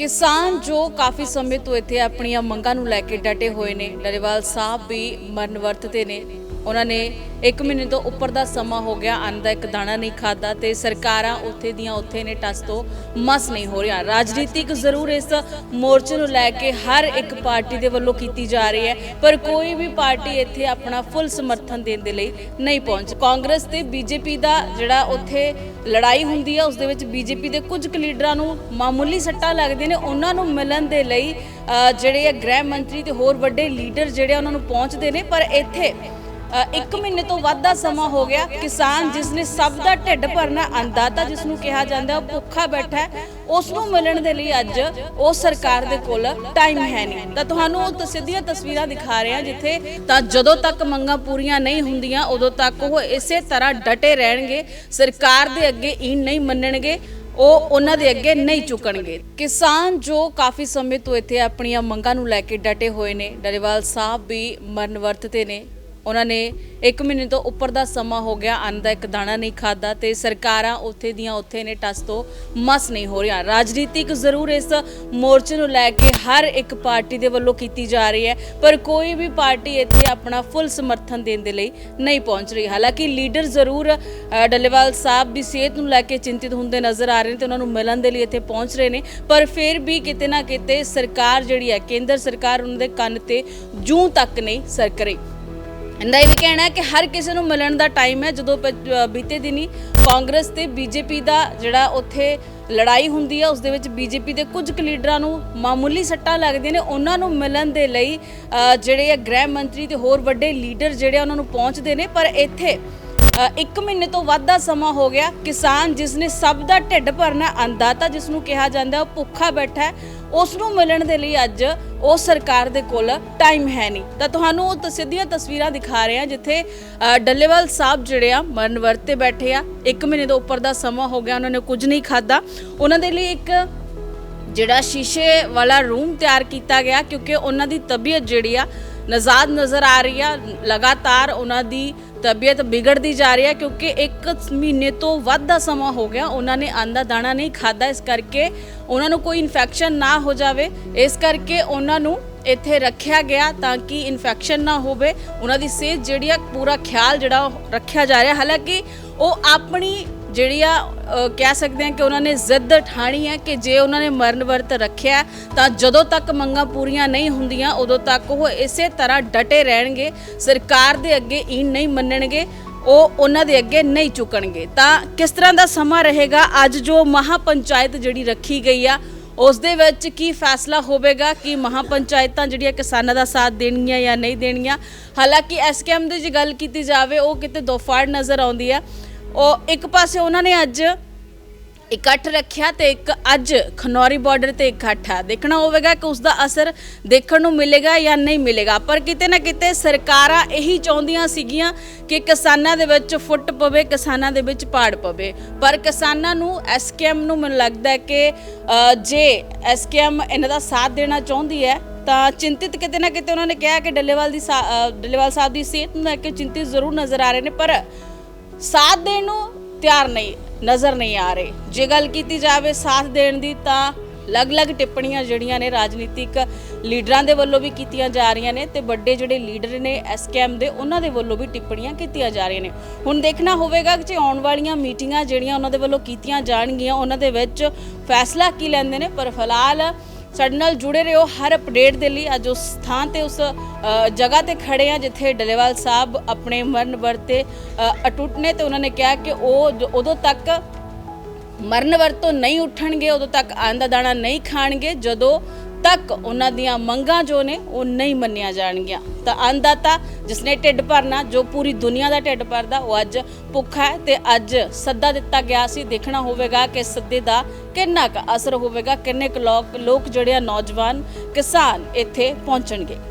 ਕਿਸਾਨ ਜੋ ਕਾਫੀ ਸਮੇਂ ਤੋਂ ਇੱਥੇ ਆਪਣੀਆਂ ਮੰਗਾਂ ਨੂੰ ਲੈ ਕੇ ਡਟੇ ਹੋਏ ਨੇ। ਡਰੇਵਾਲ ਸਾਹਿਬ ਵੀ ਮਰਨ ਵਰਤਦੇ ਨੇ। ਉਹਨਾਂ ਨੇ 1 ਮਹੀਨੇ ਤੋਂ ਉੱਪਰ ਦਾ ਸਮਾਂ ਹੋ ਗਿਆ, ਅੰਨ ਦਾ ਇੱਕ ਦਾਣਾ ਨਹੀਂ ਖਾਦਾ ਤੇ ਸਰਕਾਰਾਂ ਉੱਥੇ ਦੀਆਂ ਉੱਥੇ ਨੇ ਟਸ ਤੋਂ ਮਸ ਨਹੀਂ ਹੋ ਰਿਹਾ ਰਾਜਨੀਤਿਕ ਜ਼ਰੂਰ ਇਸ ਮੋਰਚੇ ਨੂੰ ਲੈ ਕੇ ਹਰ ਇੱਕ ਪਾਰਟੀ ਦੇ ਵੱਲੋਂ ਕੀਤੀ ਜਾ ਰਹੀ ਹੈ, ਪਰ ਕੋਈ ਵੀ ਪਾਰਟੀ ਇੱਥੇ ਆਪਣਾ ਫੁੱਲ ਸਮਰਥਨ ਦੇਣ ਦੇ ਲਈ ਨਹੀਂ ਪਹੁੰਚ। ਕਾਂਗਰਸ ਤੇ ਬੀਜੇਪੀ ਦਾ ਜਿਹੜਾ ਉੱਥੇ ਲੜਾਈ ਹੁੰਦੀ ਹੈ, ਉਸ ਦੇ ਵਿੱਚ ਬੀਜੇਪੀ ਦੇ ਕੁਝ ਕੁ ਲੀਡਰਾਂ ਨੂੰ ਮਾਮੂਲੀ ਸੱਟਾਂ ਲੱਗਦੇ ਨੇ। ਉਹਨਾਂ ਨੂੰ ਮਿਲਣ ਦੇ ਲਈ ਜਿਹੜੇ ਆ ਗ੍ਰਹਿ ਮੰਤਰੀ ਤੇ ਹੋਰ ਵੱਡੇ ਲੀਡਰ ਜਿਹੜੇ ਉਹਨਾਂ ਨੂੰ ਪਹੁੰਚਦੇ ਨੇ, ਪਰ ਇੱਥੇ ਇੱਕ ਮਹੀਨੇ ਤੋਂ ਵੱਧ ਦਾ ਸਮਾਂ ਹੋ ਗਿਆ। ਕਿਸਾਨ ਜਿਸ ਨੇ ਸਭ ਦਾ ਢਿੱਡ ਭਰਨਾ ਅੰਦਾਤਾ ਜਿਸ ਨੂੰ ਕਿਹਾ ਜਾਂਦਾ, ਉਹ ਭੁੱਖਾ ਬੈਠਾ ਹੈ। ਉਸ ਨੂੰ ਮਿਲਣ ਦੇ ਲਈ ਅੱਜ ਉਹ ਸਰਕਾਰ ਦੇ ਕੋਲ ਟਾਈਮ ਹੈ ਨਹੀਂ। ਤਾਂ ਤੁਹਾਨੂੰ ਉਹ ਸਿੱਧੀਆਂ ਤਸਵੀਰਾਂ ਦਿਖਾ ਰਹੇ ਹਾਂ, ਜਿੱਥੇ ਤਾਂ ਜਦੋਂ ਤੱਕ ਮੰਗਾਂ ਪੂਰੀਆਂ ਨਹੀਂ ਹੁੰਦੀਆਂ, ਉਦੋਂ ਤੱਕ ਉਹ ਇਸੇ ਤਰ੍ਹਾਂ ਡਟੇ ਰਹਿਣਗੇ। ਸਰਕਾਰ ਦੇ ਅੱਗੇ ਈਨ ਨਹੀਂ ਮੰਨਣਗੇ, ਉਹ ਉਹਨਾਂ ਦੇ ਅੱਗੇ ਨਹੀਂ ਚੁੱਕਣਗੇ ਕਿਸਾਨ ਜੋ ਕਾਫੀ ਸਮੇਂ ਤੋਂ ਇੱਥੇ ਆਪਣੀਆਂ ਮੰਗਾਂ ਨੂੰ ਲੈ ਕੇ ਡਟੇ ਹੋਏ ਨੇ, ਡਰੇਵਾਲ ਸਾਹਿਬ ਵੀ ਮਰਨ ਵਰਤ ਤੇ ਨੇ। ਉਹਨਾਂ ਨੇ 1 ਮਹੀਨੇ ਤੋਂ ਉੱਪਰ ਦਾ ਸਮਾਂ ਹੋ ਗਿਆ, ਅੰਨ ਦਾ ਇੱਕ ਦਾਣਾ ਨਹੀਂ ਖਾਦਾ ਤੇ ਸਰਕਾਰਾਂ ਉੱਥੇ ਦੀਆਂ ਉੱਥੇ ਨੇ ਟਸ ਤੋਂ ਮਸ ਨਹੀਂ ਹੋ ਰਿਹਾ ਰਾਜਨੀਤਿਕ ਜ਼ਰੂਰ ਇਸ ਮੋਰਚੇ ਨੂੰ ਲੈ ਕੇ ਹਰ ਇੱਕ ਪਾਰਟੀ ਦੇ ਵੱਲੋਂ ਕੀਤੀ ਜਾ ਰਹੀ ਹੈ, ਪਰ ਕੋਈ ਵੀ ਪਾਰਟੀ ਇੱਥੇ ਆਪਣਾ ਫੁੱਲ ਸਮਰਥਨ ਦੇਣ ਦੇ ਲਈ ਨਹੀਂ ਪਹੁੰਚ ਰਹੀ। ਹਾਲਾਂਕਿ ਲੀਡਰ ਜ਼ਰੂਰ ਡੱਲੇਵਾਲ ਸਾਹਿਬ ਦੀ ਸਿਹਤ ਨੂੰ ਲੈ ਕੇ ਚਿੰਤਿਤ ਹੁੰਦੇ ਨਜ਼ਰ ਆ ਰਹੇ ਨੇ ਤੇ ਉਹਨਾਂ ਨੂੰ ਮਿਲਣ ਦੇ ਲਈ ਇੱਥੇ ਪਹੁੰਚ ਰਹੇ ਨੇ, ਪਰ ਫਿਰ ਵੀ ਕਿਤੇ ਨਾ ਕਿਤੇ ਸਰਕਾਰ ਜਿਹੜੀ ਹੈ, ਕੇਂਦਰ ਸਰਕਾਰ ਉਹਨਾਂ ਦੇ ਕੰਨ ਤੇ ਜੂੰ ਤੱਕ ਨਹੀਂ ਸਰਕ ਰਹੀ। ਇਹਦਾ ਇਹ ਵੀ ਕਹਿਣਾ ਹੈ ਕਿ ਹਰ ਕਿਸੇ ਨੂੰ ਮਿਲਣ ਦਾ ਟਾਈਮ ਹੈ ਜਦੋਂ ਪ- ਅ, ਬੀਤੇ ਦਿਨੀ ਕਾਂਗਰਸ ਤੇ ਬੀਜੇਪੀ ਦਾ ਜਿਹੜਾ ਉੱਥੇ ਲੜਾਈ ਹੁੰਦੀ ਹੈ ਉਸ ਦੇ ਵਿੱਚ ਬੀਜੇਪੀ ਦੇ ਕੁਝ ਕੁ ਲੀਡਰਾਂ ਨੂੰ ਮਾਮੂਲੀ ਸੱਟਾਂ ਲੱਗਦੀਆਂ ਨੇ। ਉਹਨਾਂ ਨੂੰ ਮਿਲਣ ਦੇ ਲਈ ਅ, ਜਿਹੜੇ ਆ ਗ੍ਰਹਿ ਮੰਤਰੀ ਤੇ ਹੋਰ ਵੱਡੇ ਲੀਡਰ ਜਿਹੜੇ ਆ ਉਹਨਾਂ ਨੂੰ ਪਹੁੰਚਦੇ ਨੇ। ਪਰ ਇੱਥੇ ਅ, ਇੱਕ ਮਹੀਨੇ ਤੋਂ ਵੱਧ ਦਾ ਸਮਾਂ ਹੋ ਗਿਆ। ਕਿਸਾਨ ਜਿਸ ਨੇ ਸਭ ਦਾ ਢਿੱਡ ਭਰਨਾ ਅੰਦਾਤਾ ਜਿਸ ਨੂੰ ਕਿਹਾ ਜਾਂਦਾ ਉਹ ਭੁੱਖਾ ਬੈਠਾ ਹੈ। ਉਸ ਨੂੰ ਮਿਲਣ ਦੇ ਲਈ ਅੱਜ ਉਹ ਸਰਕਾਰ ਦੇ ਕੋਲ ਟਾਈਮ ਹੈ ਨਹੀਂ। ਤਾਂ ਤੁਹਾਨੂੰ ਉਹ ਤ- ਸਿੱਧੀਆਂ ਤਸਵੀਰਾਂ ਦਿਖਾ ਰਹੇ ਹਾਂ ਜਿੱਥੇ ਡੱਲੇਵਾਲ ਸਾਹਿਬ ਜਿਹੜੇ ਆ ਮਰਨ ਵਰਤ ਤੇ ਬੈਠੇ ਆ। ਇੱਕ ਮਹੀਨੇ ਤੋਂ ਉੱਪਰ ਦਾ ਸਮਾਂ ਹੋ ਗਿਆ ਉਹਨਾਂ ਨੇ ਕੁਝ ਨਹੀਂ ਖਾਦਾ ਉਹਨਾਂ ਦੇ ਲਈ ਇੱਕ ਜਿਹੜਾ ਸ਼ੀਸ਼ੇ ਵਾਲਾ ਰੂਮ ਤਿਆਰ ਕੀਤਾ ਗਿਆ ਕਿਉਂਕਿ ਉਹਨਾਂ ਦੀ ਤਬੀਅਤ ਜਿਹੜੀ ਆ ਨਜ਼ਾਦ ਨਜ਼ਰ ਆ ਰਹੀ ਆ। ਲਗਾਤਾਰ ਉਹਨਾਂ ਦੀ ਤਬੀਅਤ ਵਿਗੜਦੀ ਜਾ ਰਹੀ ਹੈ ਕਿਉਂਕਿ ਇੱਕ ਮਹੀਨੇ ਤੋਂ ਵੱਧ ਦਾ ਸਮਾਂ ਹੋ ਗਿਆ। ਉਹਨਾਂ ਨੇ ਆਂਦਾ ਦਾਣਾ ਨਹੀਂ ਖਾਦਾ ਇਸ ਕਰਕੇ ਉਹਨਾਂ ਨੂੰ ਕੋਈ ਇਨਫੈਕਸ਼ਨ ਨਾ ਹੋ ਜਾਵੇ। ਇਸ ਕਰਕੇ ਉਹਨਾਂ ਨੂੰ ਇੱਥੇ ਰੱਖਿਆ ਗਿਆ ਤਾਂ ਕਿ ਇਨਫੈਕਸ਼ਨ ਨਾ ਹੋਵੇ। ਉਹਨਾਂ ਦੀ ਸਿਹਤ ਜਿਹੜੀ ਆ, ਪੂਰਾ ਖਿਆਲ ਜਿਹੜਾ ਉਹ ਰੱਖਿਆ ਜਾ ਰਿਹਾ। ਹਾਲਾਂਕਿ ਉਹ ਆਪਣੀ ਜਿਹੜੀ ਆ ਕਹਿ ਸਕਦੇ ਹਾਂ ਕਿ ਉਹਨਾਂ ਨੇ ਜ਼ਿੱਦ ਠਾਣੀ ਹੈ ਕਿ ਜੇ ਉਹਨਾਂ ਨੇ ਮਰਨ ਵਰਤ ਰੱਖਿਆ ਤਾਂ ਜਦੋਂ ਤੱਕ ਮੰਗਾਂ ਪੂਰੀਆਂ ਨਹੀਂ ਹੁੰਦੀਆਂ, ਉਦੋਂ ਤੱਕ ਉਹ ਇਸੇ ਤਰ੍ਹਾਂ ਡਟੇ ਰਹਿਣਗੇ, ਸਰਕਾਰ ਦੇ ਅੱਗੇ ਈਨ ਨਹੀਂ ਮੰਨਣਗੇ, ਉਹ ਉਹਨਾਂ ਦੇ ਅੱਗੇ ਨਹੀਂ ਝੁਕਣਗੇ। ਤਾਂ ਕਿਸ ਤਰ੍ਹਾਂ ਦਾ ਸਮਾਂ ਰਹੇਗਾ? ਅੱਜ ਜੋ ਮਹਾ ਪੰਚਾਇਤ ਜਿਹੜੀ ਰੱਖੀ ਗਈ ਆ, ਉਸ ਦੇ ਵਿੱਚ ਕੀ ਫੈਸਲਾ ਹੋਵੇਗਾ? ਕਿ ਮਹਾ ਪੰਚਾਇਤਾਂ ਜਿਹੜੀਆਂ ਕਿਸਾਨਾਂ ਦਾ ਸਾਥ ਦੇਣਗੀਆਂ ਜਾਂ ਨਹੀਂ ਦੇਣਗੀਆਂ? ਹਾਲਾਂਕਿ ਐਸਕੇਐਮ ਦੀ ਜੇ ਗੱਲ ਕੀਤੀ ਜਾਵੇ, ਉਹ ਕਿਤੇ ਦੋਫਾੜ ਨਜ਼ਰ ਆਉਂਦੀ ਆ। ਉਹ ਇੱਕ ਪਾਸੇ ਉਹਨਾਂ ਨੇ ਅੱਜ ਇਕੱਠ ਰੱਖਿਆ ਤੇ ਇੱਕ ਅੱਜ ਖਨੌਰੀ ਬਾਰਡਰ ਤੇ ਇਕੱਠ ਆ। ਦੇਖਣਾ ਹੋਵੇਗਾ ਕਿ ਉਸ ਦਾ ਅਸਰ ਦੇਖਣ ਨੂੰ ਮਿਲੇਗਾ ਜਾਂ ਨਹੀਂ ਮਿਲੇਗਾ। ਪਰ ਕਿਤੇ ਨਾ ਕਿਤੇ ਸਰਕਾਰਾਂ ਇਹੀ ਚਾਹੁੰਦੀਆਂ ਸੀਗੀਆਂ ਕਿ ਕਿਸਾਨਾਂ ਦੇ ਵਿੱਚ ਫੁੱਟ ਪਵੇ ਕਿਸਾਨਾਂ ਦੇ ਵਿੱਚ ਪਾੜ ਪਵੇ। ਪਰ ਕਿਸਾਨਾਂ ਨੂੰ ਐਸਕੇਐਮ ਨੂੰ ਮੈਨੂੰ ਲੱਗਦਾ ਹੈ ਕਿ ਅ, ਜੇ ਐਸਕੇਐਮ ਇਹਨਾਂ ਦਾ ਸਾਥ ਦੇਣਾ ਚਾਹੁੰਦੀ ਹੈ ਤਾਂ ਚਿੰਤਿਤ ਕਿਤੇ ਨਾ ਕਿਤੇ ਉਹਨਾਂ ਨੇ ਕਿਹਾ ਕਿ ਡੱਲੇਵਾਲ ਦੀ ਸਾ- ਡੱਲੇਵਾਲ ਸਾਹਿਬ ਦੀ ਸਿਹਤ ਨੂੰ ਲੈ ਕੇ ਚਿੰਤਿਤ ਜ਼ਰੂਰ ਨਜ਼ਰ ਆ ਰਹੇ ਨੇ। ਪਰ ਸਾਥ ਦੇਣ ਨੂੰ ਤਿਆਰ ਨਹੀਂ, ਨਜ਼ਰ ਨਹੀਂ ਆ ਰਹੇ। ਜੇ ਗੱਲ ਕੀਤੀ ਜਾਵੇ ਸਾਥ ਦੇਣ ਦੀ ਤਾਂ ਅਲੱਗ-ਅਲੱਗ ਟਿੱਪਣੀਆਂ ਜਿਹੜੀਆਂ ਨੇ ਰਾਜਨੀਤਿਕ ਲੀਡਰਾਂ ਦੇ ਵੱਲੋਂ ਵੀ ਕੀਤੀਆਂ ਜਾ ਰਹੀਆਂ ਨੇ ਤੇ ਵੱਡੇ ਜਿਹੜੇ ਲੀਡਰ ਨੇ ਐਸਕੇਐਮ ਦੇ, ਉਹਨਾਂ ਦੇ ਵੱਲੋਂ ਵੀ ਟਿੱਪਣੀਆਂ ਕੀਤੀਆਂ ਜਾ ਰਹੀਆਂ ਨੇ। ਹੁਣ ਦੇਖਣਾ ਹੋਵੇਗਾ ਕਿ ਜੇ ਆਉਣ ਵਾਲੀਆਂ ਮੀਟਿੰਗਾਂ ਜਿਹੜੀਆਂ ਉਹਨਾਂ ਦੇ ਵੱਲੋਂ ਕੀਤੀਆਂ ਜਾਣਗੀਆਂ, ਉਹਨਾਂ ਦੇ ਵਿੱਚ ਫੈਸਲਾ ਕੀ ਲੈਂਦੇ ਨੇ, ਪਰ ਫਿਲਹਾਲ ਸਾਡੇ ਨਾਲ ਜੁੜੇ ਰਹੋ ਹਰ ਅਪਡੇਟ ਦੇ ਲਈ। ਅੱਜ ਉਸ ਥਾਂ ਤੇ ਉਸ ਜਗ੍ਹਾ ਤੇ ਖੜੇ ਆ ਜਿੱਥੇ ਡਲੇਵਾਲ ਸਾਹਿਬ ਆਪਣੇ ਮਰਨ ਵਰਤੇ ਅਟੁੱਟ ਨੇ ਤੇ ਉਹਨਾਂ ਨੇ ਕਿਹਾ ਕਿ ਉਹ ਉਦੋਂ ਤੱਕ ਮਰਨ ਵਰਤੋਂ ਨਹੀਂ ਉੱਠਣਗੇ, ਉਦੋਂ ਤੱਕ ਅੰਨ ਦਾਣਾ ਨਹੀਂ ਖਾਣਗੇ। ਜਦੋਂ ਤੱਕ ਉਹਨਾਂ ਦੀਆਂ ਮੰਗਾਂ ਜੋ ਨੇ ਉਹ ਨਹੀਂ ਮੰਨੀਆਂ ਜਾਣਗੀਆਂ। ਤਾਂ ਅੰਨਦਾਤਾ ਜਿਸਨੇ ਢਿੱਡ ਭਰਨਾ, ਜੋ ਪੂਰੀ ਦੁਨੀਆ ਦਾ ਢਿੱਡ ਭਰਦਾ, ਉਹ ਅੱਜ ਭੁੱਖਾ ਹੈ ਤੇ ਅੱਜ ਸੱਦਾ ਦਿੱਤਾ ਗਿਆ ਸੀ। ਦੇਖਣਾ ਹੋਵੇਗਾ ਕਿ ਸੱਦੇ ਦਾ ਕਿੰਨਾ ਕੁ ਅਸਰ ਹੋਵੇਗਾ, ਕਿੰਨੇ ਕੁ ਲੋਕ ਲੋਕ ਜਿਹੜੇ ਆ ਨੌਜਵਾਨ ਕਿਸਾਨ ਇੱਥੇ ਪਹੁੰਚਣਗੇ।